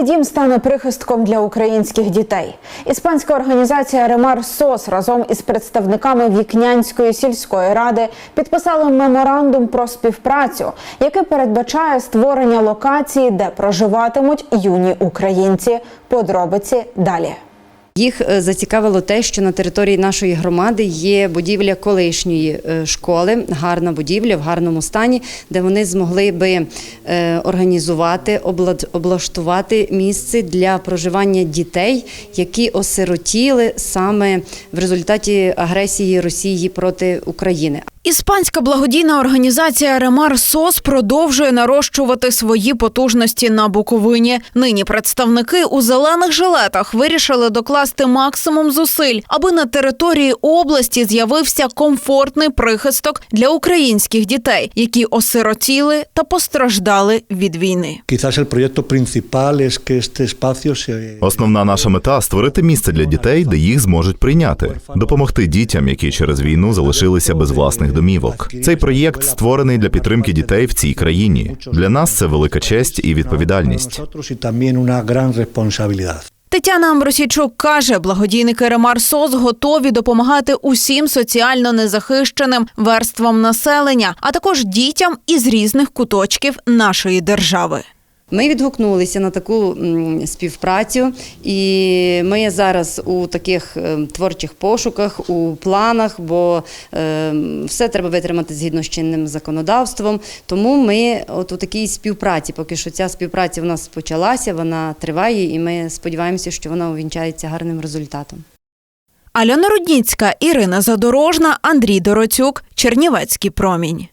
Цей дім стане прихистком для українських дітей. Іспанська організація Ремар СОС разом із представниками Вікнянської сільської ради підписали меморандум про співпрацю, який передбачає створення локації, де проживатимуть юні українці. Подробиці далі. Їх е, зацікавило те, що на території нашої громади є будівля колишньої е, школи, гарна будівля в гарному стані, де вони змогли би е, організувати, обла- облаштувати місце для проживання дітей, які осиротіли саме в результаті агресії Росії проти України. Іспанська благодійна організація Ремар СОС продовжує нарощувати свої потужності на Буковині. Нині представники у зелених жилетах вирішили докласти максимум зусиль, аби на території області з'явився комфортний прихисток для українських дітей, які осиротіли та постраждали від війни. Основна наша мета створити місце для дітей, де їх зможуть прийняти, допомогти дітям, які через війну залишилися без власних домівок. Цей проєкт створений для підтримки дітей в цій країні. Для нас це велика честь і відповідальність. Тетяна Амбросійчук каже, благодійники Ремар СОС готові допомагати усім соціально незахищеним верствам населення, а також дітям із різних куточків нашої держави. Ми відгукнулися на таку співпрацю, і ми зараз у таких е, творчих пошуках, у планах, бо е, все треба витримати згідно з чинним законодавством. Тому ми от у такій співпраці, поки що ця співпраця в нас почалася, вона триває, і ми сподіваємося, що вона увінчається гарним результатом. Альона Рудніцька, Ірина Задорожна, Андрій Дороцюк, Чернівецький промінь.